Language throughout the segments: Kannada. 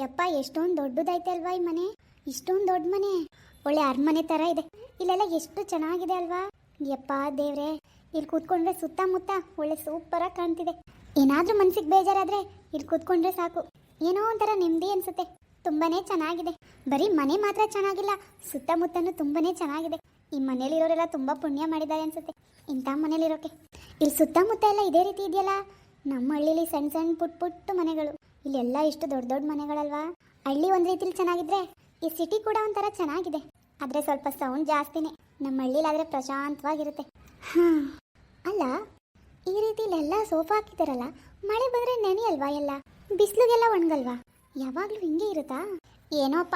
ಯಪ್ಪ, ಎಷ್ಟೊಂದು ದೊಡ್ಡದೈತೆ ಅಲ್ವಾ ಈ ಮನೆ? ಇಷ್ಟೊಂದು ದೊಡ್ಡ ಮನೆ. ಒಳ್ಳೆ ಅರಮನೆ ತರ ಇದೆ. ಇಲ್ಲೆಲ್ಲ ಎಷ್ಟು ಚೆನ್ನಾಗಿದೆ ಅಲ್ವಾ? ಯಪ್ಪ ದೇವ್ರೆ, ಇಲ್ಲಿ ಕೂತ್ಕೊಂಡ್ರೆ ಸುತ್ತಮುತ್ತ ಒಳ್ಳೆ ಸೂಪರಾಗಿ ಕಾಣ್ತಿದೆ. ಏನಾದ್ರೂ ಮನ್ಸಿಗೆ ಬೇಜಾರಾದ್ರೆ ಇಲ್ಲಿ ಕೂತ್ಕೊಂಡ್ರೆ ಸಾಕು. ಏನೋ ಒಂಥರ ನೆಮ್ಮದಿ ಅನ್ಸುತ್ತೆ. ತುಂಬಾನೇ ಚೆನ್ನಾಗಿದೆ. ಬರೀ ಮನೆ ಮಾತ್ರ ಚೆನ್ನಾಗಿಲ್ಲ, ಸುತ್ತಮುತ್ತನೂ ತುಂಬಾನೇ ಚೆನ್ನಾಗಿದೆ. ಈ ಮನೇಲಿರೋರೆಲ್ಲ ತುಂಬಾ ಪುಣ್ಯ ಮಾಡಿದ್ದಾರೆ ಅನ್ಸುತ್ತೆ. ಇಂಥ ಮನೇಲಿರೋಕೆ. ಇಲ್ಲಿ ಸುತ್ತಮುತ್ತ ಎಲ್ಲ ಇದೇ ರೀತಿ ಇದೆಯಲ್ಲ? ನಮ್ಮ ಹಳ್ಳಿಲಿ ಸಣ್ಣ ಸಣ್ಣ ಪುಟ್ ಪುಟ್ಟ ಮನೆಗಳು. ಇಲ್ಲೆಲ್ಲ ಇಷ್ಟು ದೊಡ್ಡ ದೊಡ್ಡ ಮನೆಗಳಲ್ವಾ? ಹಳ್ಳಿ ಒಂದು ರೀತಿಲಿ ಚೆನ್ನಾಗಿದ್ರೆ ಈ ಸಿಟಿ ಕೂಡ ಒಂಥರ ಚೆನ್ನಾಗಿದೆ. ಆದ್ರೆ ಸ್ವಲ್ಪ ಸೌಂಡ್ ಜಾಸ್ತಿನೇ. ನಮ್ಮ ಹಳ್ಳಿಲಾದರೆ ಪ್ರಶಾಂತವಾಗಿರುತ್ತೆ. ಹಾಂ. ಅಲ್ಲ, ಈ ರೀತಿಲೆಲ್ಲ ಸೋಫಾ ಹಾಕಿದಾರಲ್ಲ, ಮಳೆ ಬಂದ್ರೆ ನೆನೆಯಲ್ವಾ ಎಲ್ಲ? ಬಿಸಿಲಿಗೆಲ್ಲ ಒಣಗಲ್ವಾ? ಯಾವಾಗಲೂ ಹಿಂಗೆ ಇರುತ್ತಾ? ಏನೋ ಅಪ್ಪ,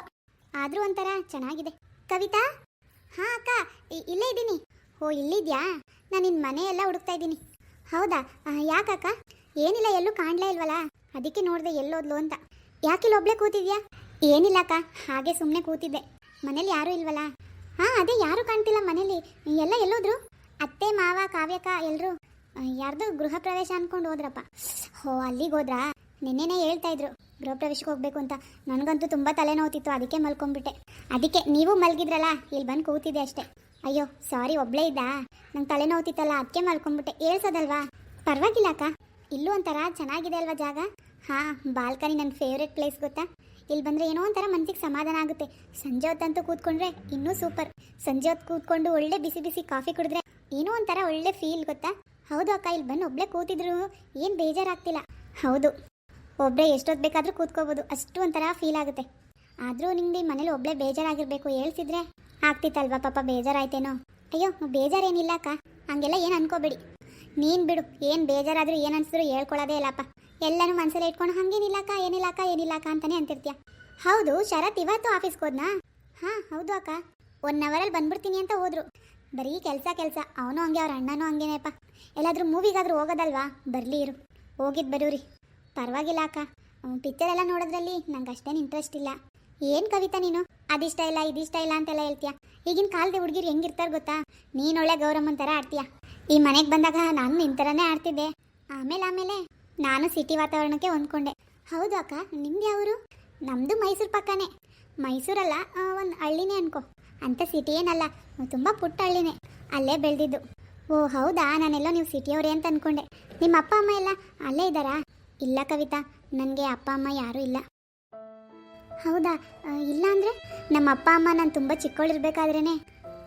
ಆದ್ರೂ ಒಂಥರ ಚೆನ್ನಾಗಿದೆ. ಕವಿತಾ? ಹಾ, ಅಕ್ಕ ಇಲ್ಲೇ ಇದ್ದೀನಿ. ಓ, ಇಲ್ಲಿದ್ಯಾ? ನಾನು ನಿನ್ನ ಮನೆ ಎಲ್ಲ ಹುಡುಕ್ತಾ ಇದ್ದೀನಿ. ಹೌದಾ? ಯಾಕಕ್ಕ? ಏನಿಲ್ಲ, ಎಲ್ಲೂ ಕಾಣಲೇ ಇಲ್ವಲ್ಲ? ಅದಕ್ಕೆ ನೋಡಿದೆ ಎಲ್ಲೋದ್ಲು ಅಂತ. ಯಾಕೆ ಇಲ್ಲೊಬ್ಳೆ ಕೂತಿದ್ಯಾ? ಏನಿಲ್ಲ ಅಕ್ಕ ಹಾಗೆ ಸುಮ್ಮನೆ ಕೂತಿದ್ದೆ. ಮನೇಲಿ ಯಾರೂ ಇಲ್ವಲ್ಲ? ಹಾಂ, ಅದೇ ಯಾರು ಕಾಣ್ತಿಲ್ಲ ಮನೇಲಿ. ಎಲ್ಲ ಎಲ್ಲೋದ್ರು? ಅತ್ತೆ, ಮಾವ ಕಾವ್ಯಕ ಎಲ್ಲರೂ ಯಾರ್ದು ಗೃಹ ಪ್ರವೇಶ ಅನ್ಕೊಂಡು ಹೋದ್ರಪ್ಪ. ಹೋ, ಅಲ್ಲಿಗೆ ಹೋದ್ರಾ? ನಿನ್ನೆನೇ ಹೇಳ್ತಾ ಇದ್ರು, ಗೃಹ ಪ್ರವೇಶಕ್ಕೆ ಹೋಗ್ಬೇಕು ಅಂತ. ನನಗಂತೂ ತುಂಬ ತಲೆನೋವುತ್ತಿತ್ತು ಅದಕ್ಕೆ ಮಲ್ಕೊಂಡ್ಬಿಟ್ಟೆ ಅದಕ್ಕೆ ನೀವು ಮಲ್ಗಿದ್ರಲ್ಲ? ಇಲ್ಲಿ ಬಂದು ಕೂತಿದ್ದೆ ಅಷ್ಟೇ. ಅಯ್ಯೋ, ಸಾರಿ, ಒಬ್ಳೇ ಇದ್ದಾ? ನಂಗೆ ತಲೆನೋವುತ್ತಿತ್ತಲ್ಲ ಅದಕ್ಕೆ ಮಲ್ಕೊಂಡ್ಬಿಟ್ಟೆ ಹೇಳ್ಸೋದಲ್ವಾ? ಪರವಾಗಿಲ್ಲ ಅಕ್ಕ. ಇಲ್ಲೂ ಒಂಥರ ಚೆನ್ನಾಗಿದೆ ಅಲ್ವಾ ಜಾಗ? ಹಾ, ಬಾಲ್ಕನಿ ನನ್ನ ಫೇವ್ರೆಟ್ ಪ್ಲೇಸ್ ಗೊತ್ತಾ? ಇಲ್ಲಿ ಬಂದರೆ ಏನೋ ಒಂಥರ ಮನಸ್ಸಿಗೆ ಸಮಾಧಾನ ಆಗುತ್ತೆ. ಸಂಜೆ ಹೊತ್ತಂತೂ ಕೂತ್ಕೊಂಡ್ರೆ ಇನ್ನೂ ಸೂಪರ್ ಸಂಜೆ ಹೊತ್ತು ಕೂತ್ಕೊಂಡು ಒಳ್ಳೆ ಬಿಸಿ ಬಿಸಿ ಕಾಫಿ ಕುಡಿದ್ರೆ ಏನೋ ಒಂಥರ ಒಳ್ಳೆ ಫೀಲ್ ಗೊತ್ತಾ? ಹೌದು ಅಕ್ಕ ಇಲ್ಲಿ ಬಂದು ಒಬ್ಬಳೇ ಕೂತಿದ್ರು ಏನು ಬೇಜಾರಾಗ್ತಿಲ್ಲ. ಹೌದು ಒಬ್ಬರೇ ಎಷ್ಟೊತ್ತು ಬೇಕಾದರೂ ಕೂತ್ಕೋಬೋದು, ಅಷ್ಟು ಒಂಥರ ಫೀಲ್ ಆಗುತ್ತೆ. ಆದರೂ ನಿಂಗೆ ಮನೇಲಿ ಒಬ್ಬಳೇ ಬೇಜಾರಾಗಿರಬೇಕು ಹೇಳ್ಸಿದ್ರೆ ಆಗ್ತಿತ್ತಲ್ವಾ ಪಾಪ ಬೇಜಾರಾಯ್ತೇನೋ? ಅಯ್ಯೋ, ಬೇಜಾರೇನಿಲ್ಲ ಅಕ್ಕ, ಹಂಗೆಲ್ಲ ಏನು ಅನ್ಕೋಬೇಡಿ. ನೀನು ಬಿಡು, ಏನು ಬೇಜಾರಾದರೂ ಏನು ಅನ್ಸಿದ್ರು ಹೇಳ್ಕೊಳ್ಳೋದೇ ಇಲ್ಲಪ್ಪ. ಎಲ್ಲನೂ ಮನಸಲ್ಲಿ ಇಟ್ಕೊಂಡು, ಹಂಗೇನಿಲ್ಲಕ್ಕ, ಏನಿಲ್ಲಕ್ಕ ಏನಿಲ್ಲಕ್ಕ ಅಂತಾನೆ ಅಂತಿರ್ತೀಯ. ಹೌದು, ಶರತ್ ಇವತ್ತು ಆಫೀಸ್ಗೆ ಹೋದ್ನಾ? ಹಾಂ, ಹೌದು ಅಕ್ಕ. ಒನ್ ಅವರಲ್ಲಿ ಬಂದ್ಬಿಡ್ತೀನಿ ಅಂತ ಹೋದ್ರು. ಬರೀ ಕೆಲಸ ಕೆಲಸ. ಅವನು ಹಂಗೆ, ಅವ್ರ ಅಣ್ಣನೂ ಹಂಗೇನೇಪ್ಪ. ಎಲ್ಲಾದರೂ ಮೂವಿಗಾದರೂ ಹೋಗೋದಲ್ವಾ? ಬರಲಿ ಇರು. ಹೋಗಿದ್ದು ಬರೋರಿ. ಪರವಾಗಿಲ್ಲ ಅಕ್ಕ. ಪಿಕ್ಚರ್ ಎಲ್ಲ ನೋಡೋದ್ರಲ್ಲಿ ನಂಗೆ ಅಷ್ಟೇನು ಇಂಟ್ರೆಸ್ಟ್ ಇಲ್ಲ. ಏನು ಕವಿತಾ ನೀನು? ಅದಿಷ್ಟ ಇಲ್ಲ, ಇದಿಷ್ಟ ಇಲ್ಲ ಅಂತೆಲ್ಲ ಹೇಳ್ತೀಯ? ಈಗಿನ ಕಾಲದ ಹುಡುಗಿರು ಹೆಂಗಿರ್ತಾರೆ ಗೊತ್ತಾ? ನೀನು ಒಳ್ಳೆ ಗೌರಮ್ಮನ ಥರ ಆಡ್ತೀಯ? ಈ ಮನೆಗೆ ಬಂದಾಗ ನಾನು ನಿನ್ನ ಥರನೇ ಆಡ್ತಿದ್ದೆ. ಆಮೇಲೆ ಆಮೇಲೆ? ನಾನು ಸಿಟಿ ವಾತಾವರಣಕ್ಕೆ ಹೊಂದ್ಕೊಂಡೆ. ಹೌದು ಅಕ್ಕ, ನಿಮ್ದು ಯಾವರು? ನಮ್ಮದು ಮೈಸೂರು ಪಕ್ಕನೇ. ಮೈಸೂರಲ್ಲ ಒಂದು ಹಳ್ಳಿನೇ ಅನ್ಕೋ. ಅಂತ ಸಿಟಿ ಏನಲ್ಲ, ತುಂಬ ಪುಟ್ಟ ಹಳ್ಳಿನೇ. ಅಲ್ಲೇ ಬೆಳೆದಿದ್ದು. ಓ, ಹೌದಾ? ನಾನೆಲ್ಲೋ ನೀವು ಸಿಟಿಯವರೇ ಅಂತ ಅಂದ್ಕೊಂಡೆ ನಿಮ್ಮ ಅಪ್ಪ, ಅಮ್ಮ ಎಲ್ಲ ಅಲ್ಲೇ ಇದ್ದಾರಾ? ಇಲ್ಲ ಕವಿತಾ, ನನಗೆ ಅಪ್ಪ, ಅಮ್ಮ ಯಾರೂ ಇಲ್ಲ. ಹೌದಾ? ಇಲ್ಲ ಅಂದರೆ? ನಮ್ಮ ಅಪ್ಪ, ಅಮ್ಮ ನಾನು ತುಂಬ ಚಿಕ್ಕವಳಿರ್ಬೇಕಾದ್ರೇ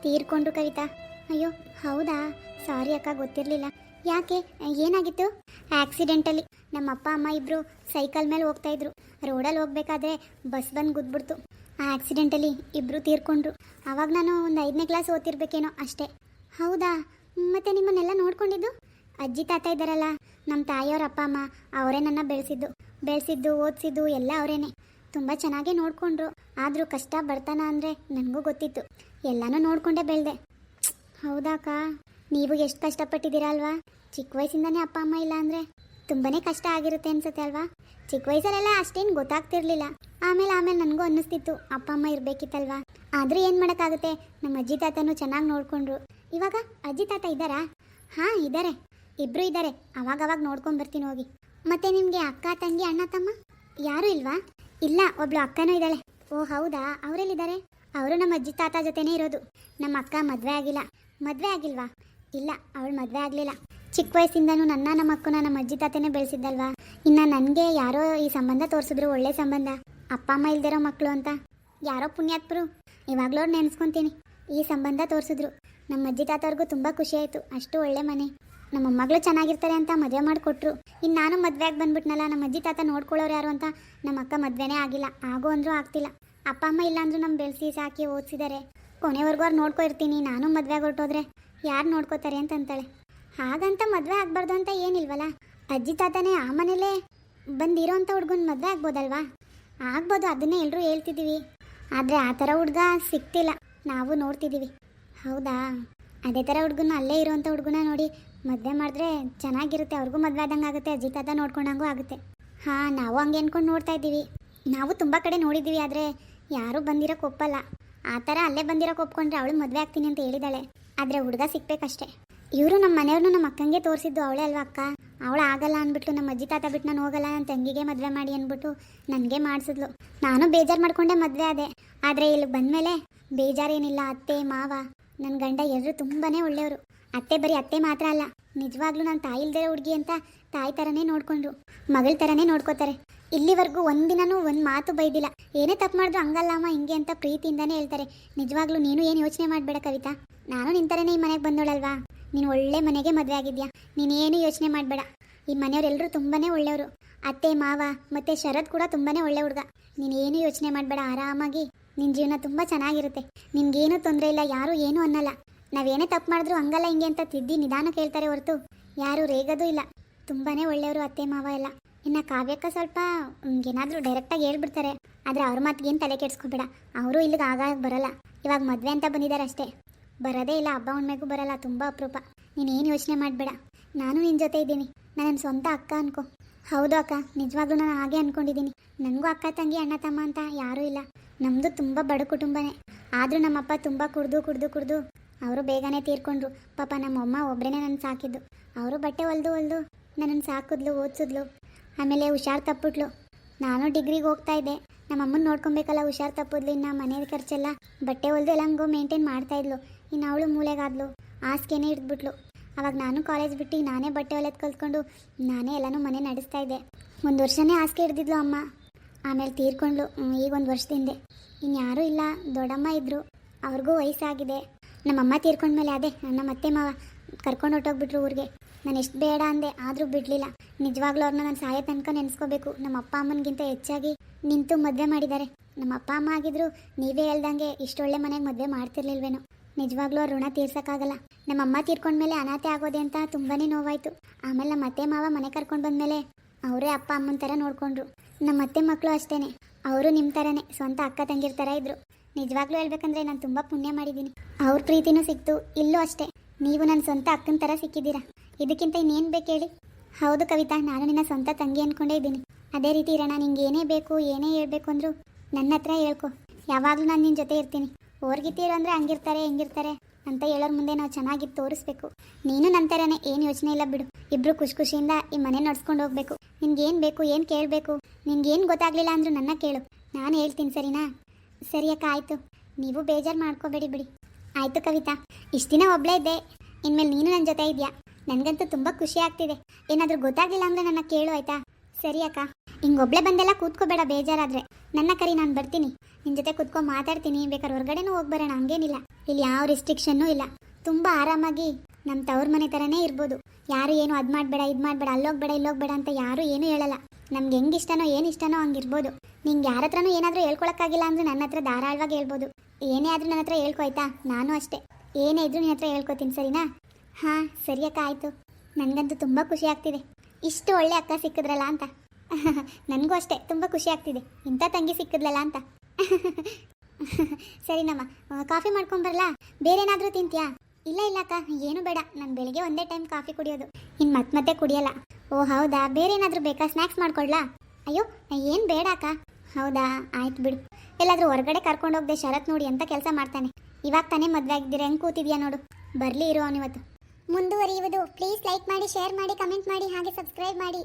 ತೀರ್ಕೊಂಡ್ರು ಕವಿತಾ. ಅಯ್ಯೋ, ಹೌದಾ? ಸಾರಿ ಅಕ್ಕ, ಗೊತ್ತಿರಲಿಲ್ಲ. ಯಾಕೆ? ಏನಾಗಿತ್ತು? ಆಕ್ಸಿಡೆಂಟಲ್ಲಿ ನಮ್ಮ ಅಪ್ಪ, ಅಮ್ಮ ಇಬ್ಬರು ಸೈಕಲ್ ಮೇಲೆ ಹೋಗ್ತಾ ಇದ್ರು. ರೋಡಲ್ಲಿ ಹೋಗ್ಬೇಕಾದ್ರೆ ಬಸ್ ಬಂದು ಗುದ್ಬಿಡ್ತು ಆ ಆಕ್ಸಿಡೆಂಟಲ್ಲಿ ಇಬ್ಬರು ತೀರ್ಕೊಂಡ್ರು. ಆವಾಗ ನಾನು ಒಂದು ಐದನೇ ಕ್ಲಾಸ್ ಓದ್ತಿರ್ಬೇಕೇನೋ ಅಷ್ಟೇ. ಹೌದಾ? ಮತ್ತೆ ನಿಮ್ಮನ್ನೆಲ್ಲ ನೋಡ್ಕೊಂಡಿದ್ದು? ಅಜ್ಜಿ, ತಾತ ಇದ್ದಾರಲ್ಲ, ನಮ್ಮ ತಾಯಿಯವ್ರ ಅಪ್ಪ, ಅಮ್ಮ ಅವರೇ ನನ್ನ ಬೆಳೆಸಿದ್ದು. ಬೆಳೆಸಿದ್ದು, ಓದಿಸಿದ್ದು ಎಲ್ಲ ಅವರೇನೆ. ತುಂಬ ಚೆನ್ನಾಗೇ ನೋಡಿಕೊಂಡ್ರು. ಆದರೂ ಕಷ್ಟ ಬರ್ತಾನ ಅಂದರೆ ನನಗೂ ಗೊತ್ತಿತ್ತು. ಎಲ್ಲನೂ ನೋಡಿಕೊಂಡೇ ಬೆಳೆದೆ. ಹೌದಾಕ ನೀವು ಎಷ್ಟು ಕಷ್ಟಪಟ್ಟಿದ್ದೀರಾ ಅಲ್ವಾ ಚಿಕ್ಕ ವಯಸ್ಸಿಂದನೇ ಅಪ್ಪ, ಅಮ್ಮ ಇಲ್ಲ ಅಂದರೆ ತುಂಬನೇ ಕಷ್ಟ ಆಗಿರುತ್ತೆ ಅನ್ಸುತ್ತೆ ಅಲ್ವಾ? ಚಿಕ್ಕ ವಯಸ್ಸಲ್ಲೆಲ್ಲ ಅಷ್ಟೇನು ಗೊತ್ತಾಗ್ತಿರ್ಲಿಲ್ಲ. ಆಮೇಲೆ ಆಮೇಲೆ ನನಗೂ ಅನ್ನಿಸ್ತಿತ್ತು. ಅಪ್ಪ, ಅಮ್ಮ ಇರಬೇಕಿತ್ತಲ್ವಾ? ಆದರೂ ಏನು ಮಾಡೋಕ್ಕಾಗುತ್ತೆ? ನಮ್ಮ ಅಜ್ಜಿ ತಾತನೂ ಚೆನ್ನಾಗಿ ನೋಡಿಕೊಂಡ್ರು. ಇವಾಗ ಅಜ್ಜಿ ತಾತ ಇದ್ದಾರಾ? ಹಾಂ ಇದ್ದಾರೆ ಇಬ್ಬರು ಇದ್ದಾರೆ ಅವಾಗವಾಗ ನೋಡ್ಕೊಂಡು ಬರ್ತೀನಿ ಹೋಗಿ. ಮತ್ತೆ ನಿಮಗೆ ಅಕ್ಕ, ತಂಗಿ, ಅಣ್ಣ, ತಮ್ಮ? ಯಾರೂ ಇಲ್ವಾ? ಇಲ್ಲ, ಒಬ್ಳು ಅಕ್ಕನೂ ಇದ್ದಾಳೆ. ಓ, ಹೌದಾ? ಅವರೆಲ್ಲಿದ್ದಾರೆ? ಅವರು ನಮ್ಮ ಅಜ್ಜಿ ತಾತ ಜೊತೆನೇ ಇರೋದು. ನಮ್ಮ ಅಕ್ಕ ಮದುವೆ ಆಗಿಲ್ಲ. ಮದುವೆ ಆಗಿಲ್ವಾ? ಇಲ್ಲ, ಅವಳು ಮದುವೆ ಆಗಲಿಲ್ಲ. ಚಿಕ್ಕ ವಯಸ್ಸಿಂದನೂ ನನ್ನ ನಮ್ಮ ಅಕ್ಕನ ನಮ್ಮ ಅಜ್ಜಿ ತಾತನೇ ಬೆಳೆಸಿದ್ದಲ್ವಾ? ಇನ್ನು ನನಗೆ ಯಾರೋ ಈ ಸಂಬಂಧ ತೋರಿಸಿದ್ರು, ಒಳ್ಳೆ ಸಂಬಂಧ. ಅಪ್ಪ, ಅಮ್ಮ ಇಲ್ದಿರೋ ಮಕ್ಕಳು ಅಂತ. ಯಾರೋ ಪುಣ್ಯಾತ್ಪರು ಇವಾಗಲೂ ಅವ್ರು ನೆನೆಸ್ಕೊತೀನಿ. ಈ ಸಂಬಂಧ ತೋರಿಸಿದ್ರು. ನಮ್ಮ ಅಜ್ಜಿ ತಾತವ್ರಿಗೂ ತುಂಬ ಖುಷಿ ಆಯಿತು. ಅಷ್ಟು ಒಳ್ಳೆ ಮನೆ. ನಮ್ಮ ಮಗಳು ಚೆನ್ನಾಗಿರ್ತಾರೆ ಅಂತ ಮದುವೆ ಮಾಡಿಕೊಟ್ರು. ಇನ್ನು ನಾನು ಮದುವೆಗೆ ಬಂದ್ಬಿಟ್ನಲ್ಲ, ನಮ್ಮ ಅಜ್ಜಿ ತಾತ ನೋಡ್ಕೊಳ್ಳೋರು ಯಾರು ಅಂತ ನಮ್ಮ ಅಕ್ಕ ಮದುವೆನೇ ಆಗಿಲ್ಲ. ಆಗೋ ಅಂದರೂ ಆಗ್ತಿಲ್ಲ. ಅಪ್ಪ, ಅಮ್ಮ ಇಲ್ಲಾಂದ್ರೂ ನಮ್ಮ ಬೆಳೆಸಿ, ಸಾಕಿ ಓದಿಸಿದ್ದಾರೆ ಕೊನೆವರೆಗೂ ಅವ್ರು ನೋಡ್ಕೊ ಇರ್ತೀನಿ. ನಾನು ಮದುವೆಗೆ ಹೊರಟೋದ್ರೆ ಯಾರು ನೋಡ್ಕೋತಾರೆ ಅಂತ ಅಂತಾಳೆ. ಹಾಗಂತ ಮದುವೆ ಆಗ್ಬಾರ್ದು ಅಂತ ಏನಿಲ್ವಲ್ಲ? ಅಜ್ಜಿ ತಾತನೇ ಆ ಮನೇಲೇ ಬಂದಿರೋಂಥ ಹುಡ್ಗನ ಮದುವೆ ಆಗ್ಬೋದಲ್ವಾ? ಆಗ್ಬೋದು, ಅದನ್ನೇ ಎಲ್ಲರೂ ಹೇಳ್ತಿದ್ದೀವಿ. ಆದರೆ ಆ ಥರ ಹುಡ್ಗ ಸಿಗ್ತಿಲ್ಲ. ನಾವು ನೋಡ್ತಿದ್ದೀವಿ. ಹೌದಾ? ಅದೇ ಥರ ಹುಡ್ಗನ ಅಲ್ಲೇ ಇರೋಂಥ ಹುಡ್ಗನ ನೋಡಿ ಮದುವೆ ಮಾಡಿದ್ರೆ ಚೆನ್ನಾಗಿರುತ್ತೆ. ಅವ್ರಿಗೂ ಮದುವೆ ಆದಂಗೆ ಆಗುತ್ತೆ. ಅಜ್ಜಿ ತಾತ ನೋಡ್ಕೊಂಡಂಗೂ ಆಗುತ್ತೆ. ಹಾಂ, ನಾವು ಹಂಗೆ ಅಂದ್ಕೊಂಡು ನೋಡ್ತಾ ಇದ್ದೀವಿ. ನಾವು ತುಂಬ ಕಡೆ ನೋಡಿದ್ದೀವಿ, ಆದರೆ ಯಾರೂ ಬಂದಿರೋಕೆ ಒಪ್ಪಲ್ಲ ಆ ಥರ ಅಲ್ಲೇ ಬಂದಿರೋಕೆ ಒಪ್ಕೊಂಡ್ರೆ ಅವಳು ಮದುವೆ ಆಗ್ತೀನಿ ಅಂತ ಹೇಳಿದಾಳೆ. ಆದರೆ ಹುಡುಗ ಸಿಕ್ಬೇಕಷ್ಟೆ. ಇವರು ನಮ್ಮ ಮನೆಯವ್ರನ್ನ ನಮ್ಮ ಅಕ್ಕಂಗೆ ತೋರಿಸಿದ್ದು ಅವಳೇ ಅಲ್ವಾ ಅಕ್ಕ? ಅವಳು ಆಗಲ್ಲ ಅಂದ್ಬಿಟ್ಟು ನಮ್ಮ ಅಜ್ಜಿ ತಾತ ಬಿಟ್ಟು ನಾನು ಹೋಗಲ್ಲ ನನ್ನ ತಂಗಿಗೆ ಮದುವೆ ಮಾಡಿ ಅಂದ್ಬಿಟ್ಟು ನನಗೆ ಮಾಡಿಸಿದ್ಲು. ನಾನು ಬೇಜಾರು ಮಾಡ್ಕೊಂಡೆ ಮದುವೆ ಆದೆ. ಆದರೆ ಇಲ್ಲಿ ಬಂದಮೇಲೆ ಬೇಜಾರೇನಿಲ್ಲ, ಅತ್ತೆ, ಮಾವ. ನನ್ನ ಗಂಡ ಎಲ್ಲರೂ ತುಂಬಾ ಒಳ್ಳೆಯವರು. ಅತ್ತೆ ಬರೀ ಅತ್ತೆ ಮಾತ್ರ ಅಲ್ಲ, ನಿಜವಾಗ್ಲೂ ನಾನು ತಾಯಿ ಇಲ್ದೇ ಹುಡುಗಿ ಅಂತ ತಾಯಿ ಥರನೇ ನೋಡಿಕೊಂಡ್ರು. ಮಗಳ ಥರನೇ ನೋಡ್ಕೋತಾರೆ. ಇಲ್ಲಿವರೆಗೂ ಒಂದಿನನೂ ಒಂದು ಮಾತು ಬೈದಿಲ್ಲ. ಏನೇ ತಪ್ಪು ಮಾಡಿದ್ರು ಹಂಗಲ್ಲಮ್ಮ ಹಿಂಗೆ ಅಂತ ಪ್ರೀತಿಯಿಂದನೇ ಹೇಳ್ತಾರೆ. ನಿಜವಾಗ್ಲೂ ನೀನು ಏನು ಯೋಚನೆ ಮಾಡಬೇಡ ಕವಿತಾ? ನಾನು ಥರನೇ ಈ ಮನೆಗೆ ಬಂದೋಳಲ್ವಾ? ನೀನು ಒಳ್ಳೆ ಮನೆಗೆ ಮದುವೆ ಆಗಿದ್ಯಾ? ನೀನೇನು ಯೋಚನೆ ಮಾಡಬೇಡ. ಈ ಮನೆಯವರೆಲ್ಲರೂ ತುಂಬಾನೇ ಒಳ್ಳೆಯವರು. ಅತ್ತೆ, ಮಾವ ಮತ್ತು ಶರತ್ ಕೂಡ ತುಂಬಾನೇ ಒಳ್ಳೆ ಹುಡುಗ. ನೀನೇನು ಯೋಚನೆ ಮಾಡಬೇಡ, ಆರಾಮಾಗಿ. ನಿನ್ನ ಜೀವನ ತುಂಬ ಚೆನ್ನಾಗಿರುತ್ತೆ. ನಿನ್ಗೇನು ತೊಂದರೆ ಇಲ್ಲ, ಯಾರೂ ಏನೂ ಅನ್ನಲ್ಲ. ನಾವೇನೇ ತಪ್ಪು ಮಾಡಿದ್ರು ಹಂಗಲ್ಲ ಹಿಂಗೆ ಅಂತ ತಿದ್ದಿ ನಿಧಾನ ಕೇಳ್ತಾರೆ ಹೊರತು. ಯಾರು ರೇಗೋದು ಇಲ್ಲ. ತುಂಬಾನೇ ಒಳ್ಳೆಯವರು ಅತ್ತೆ, ಮಾವ ಎಲ್ಲ. ಇನ್ನು ಕಾವ್ಯಕ್ಕ ಸ್ವಲ್ಪ ಏನಾದರೂ ಡೈರೆಕ್ಟಾಗಿ ಹೇಳ್ಬಿಡ್ತಾರೆ. ಆದರೆ ಅವ್ರ ಮಾತಿಗೇನು ತಲೆ ಕೆಡಿಸ್ಕೊಬೇಡ. ಅವರು ಇಲ್ಲಿಗೆ ಆಗಾಗ ಬರಲ್ಲ. ಇವಾಗ ಮದುವೆ ಅಂತ ಬಂದಿದ್ದಾರೆ ಅಷ್ಟೇ. ಬರೋದೇ ಇಲ್ಲ, ಹಬ್ಬ ಹುಣ್ಮೆಗೂ ಬರಲ್ಲ, ತುಂಬ ಅಪರೂಪ. ನೀನೇನು ಯೋಚನೆ ಮಾಡಬೇಡ. ನಾನು ನಿನ್ನ ಜೊತೆ ಇದ್ದೀನಿ. ನನ್ನ ಸ್ವಂತ ಅಕ್ಕ ಅನ್ಕೋ. ಹೌದು ಅಕ್ಕ, ನಿಜವಾಗ್ಲೂ ನಾನು ಹಾಗೆ ಅನ್ಕೊಂಡಿದ್ದೀನಿ. ನನಗೂ ಅಕ್ಕ ತಂಗಿ, ಅಣ್ಣ ತಮ್ಮ ಅಂತ ಯಾರೂ ಇಲ್ಲ. ನಮ್ಮದು ತುಂಬ ಬಡ ಕುಟುಂಬನೇ. ಆದರೂ ನಮ್ಮಪ್ಪ ತುಂಬ ಕುಡ್ದು ಕುಡ್ದು ಕುಡ್ದು ಅವರು ಬೇಗನೆ ತೀರ್ಕೊಂಡ್ರು. ಪಾಪ ನಮ್ಮಮ್ಮ ಒಬ್ಬರೇ ನನ್ನ ಸಾಕಿದ್ದು. ಅವರು ಬಟ್ಟೆ ಹೊಲ್ದು ಹೊಲ್ದು ನನ್ನನ್ನು ಸಾಕಿದ್ಲು, ಓದಿಸಿದ್ಲು. ಆಮೇಲೆ ಹುಷಾರು ತಪ್ಪಿಟ್ಲು. ನಾನು ಡಿಗ್ರಿಗೆ ಹೋಗ್ತಾ ಇದ್ದೆ. ನಮ್ಮಮ್ಮನ ನೋಡ್ಕೊಬೇಕಲ್ಲ, ಹುಷಾರು ತಪ್ಪಿದ್ಲು ಇನ್ನು ಮನೆ ಖರ್ಚೆಲ್ಲ. ಬಟ್ಟೆ ಹೊಲ್ದು ಎಲ್ಲ ಹಂಗೋ ಮೇಂಟೈನ್ ಮಾಡ್ತಾ ಇದ್ಲು. ಇನ್ನು ಅವಳು ಮೂಲೆಗಾದ್ಲು ಹಾಸಿಗೆನೇ ಹಿಡಿದ್ಬಿಟ್ಲು. ಅವಾಗ ನಾನು ಕಾಲೇಜ್ ಬಿಟ್ಟು ನಾನೇ ಬಟ್ಟೆ ಹೊಲೆದು ಕಲ್ತ್ಕೊಂಡು ನಾನೇ ಎಲ್ಲನೂ ಮನೆ ನಡೆಸ್ತಾ ಇದ್ದೆ. ಒಂದು ವರ್ಷನೇ ಹಾಸಿಗೆ ಹಿಡ್ದಿದ್ಲು ಅಮ್ಮ. ಆಮೇಲೆ ತೀರ್ಕೊಂಡ್ಲು ಈಗ ಒಂದು ವರ್ಷದಿಂದೆ. ಇನ್ಯಾರೂ ಇಲ್ಲ, ದೊಡ್ಡಮ್ಮ ಇದ್ದರು ಅವ್ರಿಗೂ ವಯಸ್ಸಾಗಿದೆ. ನಮ್ಮಮ್ಮ ತೀರ್ಕೊಂಡ್ಮೇಲೆ ಅದೇ ನಮ್ಮ ಅತ್ತೆ ಮಾವ ಕರ್ಕೊಂಡು ಹೊಟ್ಟೋಗ್ಬಿಟ್ರು ಊರಿಗೆ. ನಾನು ಎಷ್ಟು ಬೇಡ ಅಂದೆ, ಆದರೂ ಬಿಡಲಿಲ್ಲ. ನಿಜವಾಗ್ಲೂ ಅವ್ರನ್ನ ನಾನು ಸಾಯೋ ತನಕ ನೆನೆಸ್ಕೋಬೇಕು. ನಮ್ಮ ಅಪ್ಪ ಅಮ್ಮನಿಗಿಂತ ಹೆಚ್ಚಾಗಿ ನಿಂತು ಮದುವೆ ಮಾಡಿದ್ದಾರೆ. ನಮ್ಮ ಅಪ್ಪ ಅಮ್ಮ ಆಗಿದ್ರು ನೀವೇ ಹೇಳ್ದಂಗೆ ಇಷ್ಟೊಳ್ಳೆ ಮನೆಗೆ ಮದುವೆ ಮಾಡ್ತಿರ್ಲಿಲ್ವೇನೋ. ನಿಜವಾಗ್ಲೂ ಅವ್ರ ಋಣ ತೀರ್ಸಕ್ಕಾಗಲ್ಲ. ನಮ್ಮಮ್ಮ ತೀರ್ಕೊಂಡ್ಮೇಲೆ ಅನಾಥೆ ಆಗೋದೆ ಅಂತ ತುಂಬಾನೇ ನೋವಾಯ್ತು. ಆಮೇಲೆ ನಮ್ಮ ಅತ್ತೆ ಮಾವ ಮನೆ ಕರ್ಕೊಂಡ್ ಬಂದ್ಮೇಲೆ ಅವರೇ ಅಪ್ಪ ಅಮ್ಮನ ತರ ನೋಡ್ಕೊಂಡ್ರು. ನಮ್ಮ ಅತ್ತೆ ಮಕ್ಕಳು ಅಷ್ಟೇನೆ. ಅವರು ನಿಮ್ಮ ಥರನೇ ಸ್ವಂತ ಅಕ್ಕ ತಂಗಿರ ತರ ಇದ್ರು. ನಿಜವಾಗ್ಲೂ ಹೇಳ್ಬೇಕಂದ್ರೆ ನಾನು ತುಂಬಾ ಪುಣ್ಯ ಮಾಡಿದ್ದೀನಿ. ಅವ್ರ ಪ್ರೀತಿನೂ ಸಿಕ್ತು. ಇಲ್ಲೂ ಅಷ್ಟೇ. ನೀವು ನನ್ನ ಸ್ವಂತ ಅಕ್ಕನ ಥರ ಸಿಕ್ಕಿದ್ದೀರಾ? ಇದಕ್ಕಿಂತ ಇನ್ನೇನು ಬೇಕು ಹೇಳಿ? ಹೌದು ಕವಿತಾ, ನಾನು ನಿನ್ನ ಸ್ವಂತ ತಂಗಿ ಅನ್ಕೊಂಡೇ ಇದ್ದೀನಿ. ಅದೇ ರೀತಿ ಇರೋಣ. ನಿಂಗೆ ಏನೇ ಬೇಕು, ಏನೇ ಹೇಳ್ಬೇಕು ಅಂದ್ರು ನನ್ನ ಹತ್ರ ಹೇಳ್ಕೊ. ಯಾವಾಗಲೂ ನಾನು ನಿನ್ನ ಜೊತೆ ಇರ್ತೀನಿ. ಹೋರ್ಗಿತ್ತೀರು ಅಂದರೆ ಹಂಗಿರ್ತಾರೆ, ಹೆಂಗಿರ್ತಾರೆ ಅಂತ ಹೇಳೋರ ಮುಂದೆ ನಾವು ಚೆನ್ನಾಗಿ ತೋರಿಸ್ಬೇಕು. ನೀನು ನನ್ನ ಥರನೇ ಏನು ಯೋಚನೆ ಇಲ್ಲ ಬಿಡು. ಇಬ್ಬರು ಖುಷಿ ಖುಷಿಯಿಂದ ಈ ಮನೆ ನಡ್ಸ್ಕೊಂಡು ಹೋಗ್ಬೇಕು. ನಿನ್ಗೇನು ಬೇಕು, ಏನು ಕೇಳಬೇಕು? ನಿನ್ಗೇನು ಗೊತ್ತಾಗಲಿಲ್ಲ ಅಂದರೂ ನನ್ನ ಕೇಳು. ನಾನು ಹೇಳ್ತೀನಿ ಸರಿನಾ? ಸರಿ ಅಕ್ಕ, ಆಯಿತು. ನೀವು ಬೇಜಾರು ಮಾಡ್ಕೋಬೇಡಿ ಬಿಡಿ. ಆಯಿತು ಕವಿತಾ. ಇಷ್ಟು ದಿನ ಒಬ್ಳೇ ಇದ್ದೆ. ಇನ್ಮೇಲೆ ನೀನು ನನ್ನ ಜೊತೆ ಇದೆಯಾ? ನನಗಂತೂ ತುಂಬ ಖುಷಿ ಆಗ್ತಿದೆ. ಏನಾದರೂ ಗೊತ್ತಾಗಲಿಲ್ಲ ಅಂದರೆ ನನ್ನ ಕೇಳು, ಆಯಿತಾ? ಸರಿ ಅಕ್ಕ. ಹಿಂಗೊಬ್ಳೆ ಬಂದೆಲ್ಲ ಕೂತ್ಕೋಬೇಡ ಬೇಜಾರಾದರೆ. ನನ್ನ ಕರಿ, ನಾನು ಬರ್ತೀನಿ. ನಿನ್ನ ಜೊತೆ ಕೂತ್ಕೊಂಡು ಮಾತಾಡ್ತೀನಿ. ಬೇಕಾದ್ರೆ ಹೊರಗಡೆನೂ ಹೋಗಿ ಬರೋಣ. ಹಂಗೇನಿಲ್ಲ. ಇಲ್ಲಿ ಯಾವ ರಿಸ್ಟ್ರಿಕ್ಷನ್ನೂ ಇಲ್ಲ. ತುಂಬ ಆರಾಮಾಗಿ ನಮ್ಮ ತವ್ರ ಮನೆ ಥರನೇ ಇರ್ಬೋದು. ಯಾರು ಏನು ಅದು ಮಾಡಬೇಡ, ಇದು ಮಾಡಬೇಡ ಅಲ್ಲೋಗ್ಬೇಡ ಇಲ್ಲೋಗ್ಬೇಡ ಅಂತ ಯಾರು ಏನೂ ಹೇಳಲ್ಲ. ನಮ್ಗೆ ಹೆಂಗೆ ಇಷ್ಟನೋ ಏನು ಇಷ್ಟನೋ ಹಂಗಿರ್ಬೋದು. ನಿಂಗೆ ಯಾರ ಹತ್ರನೂ ಏನಾದರೂ ಹೇಳ್ಕೊಳಕ್ಕಾಗಿಲ್ಲ ಅಂದ್ರೆ ನನ್ನ ಹತ್ರ ಧಾರಾಳವಾಗಿ ಹೇಳ್ಬೋದು. ಏನೇ ಆದರೂ ನನ್ನ ಹತ್ರ ಹೇಳ್ಕೊಯ್ತಾ ನಾನು ಅಷ್ಟೇ. ಏನೇ ಇದ್ರೂ ನಿನ್ನ ಹತ್ರ ಹೇಳ್ಕೊತೀನಿ, ಸರಿನಾ? ಹಾಂ, ಸರಿ ಅಕ್ಕ, ಆಯಿತು. ನನಗಂತೂ ತುಂಬ ಖುಷಿ ಆಗ್ತಿದೆ. ಇಷ್ಟು ಒಳ್ಳೆ ಅಕ್ಕ ಸಿಕ್ಕಿದ್ರಲ್ಲ ಅಂತ. ನನಗೂ ಅಷ್ಟೇ, ತುಂಬ ಖುಷಿ ಆಗ್ತಿದೆ. ಇಂಥ ತಂಗಿ ಸಿಕ್ಕಿದ್ಲಲ್ಲ ಅಂತ. ಸರಿನಮ್ಮ ಕಾಫಿ ಮಾಡ್ಕೊಂಬರಲಾ? ಬೇರೆ ಏನಾದರೂ ತಿಂತೀಯಾ? ಇಲ್ಲ ಇಲ್ಲ ಅಕ್ಕ, ಏನು ಬೇಡ. ನಾನು ಬೆಳಿಗ್ಗೆ ಒಂದೇ ಟೈಮ್ ಕಾಫಿ ಕುಡಿಯೋದು. ಇನ್ನು ಮತ್ತೆ ಮತ್ತೆ ಕುಡಿಯಲ್ಲ. ಓ, ಹೌದಾ? ಬೇರೆ ಏನಾದರೂ ಬೇಕಾ? ಸ್ನ್ಯಾಕ್ಸ್ ಮಾಡ್ಕೊಳ್ಳಾ ಅಯ್ಯೋ, ಏನು ಬೇಡ ಅಕ್ಕ. ಹೌದಾ? ಆಯ್ತು ಬಿಡು. ಎಲ್ಲಾದರೂ ಹೊರಗಡೆ ಕರ್ಕೊಂಡು ಹೋಗದೆ ಶರತ್ ನೋಡಿ ಅಂತ ಕೆಲಸ ಮಾಡ್ತಾನೆ. ಇವಾಗ ತಾನೇ ಮದುವೆ ಆಗಿದ್ದೀರ? ಹೆಂಗೆ ಕೂತಿದ್ಯಾ ನೋಡು. ಬರಲಿ ಇರೋ ಅವನಿವತ್ತು ಮುಂದುವರಿಯುವುದು. ಪ್ಲೀಸ್ ಲೈಕ್ ಮಾಡಿ, ಶೇರ್ ಮಾಡಿ, ಕಮೆಂಟ್ ಮಾಡಿ, ಹಾಗೆ ಸಬ್ಸ್ಕ್ರೈಬ್ ಮಾಡಿ.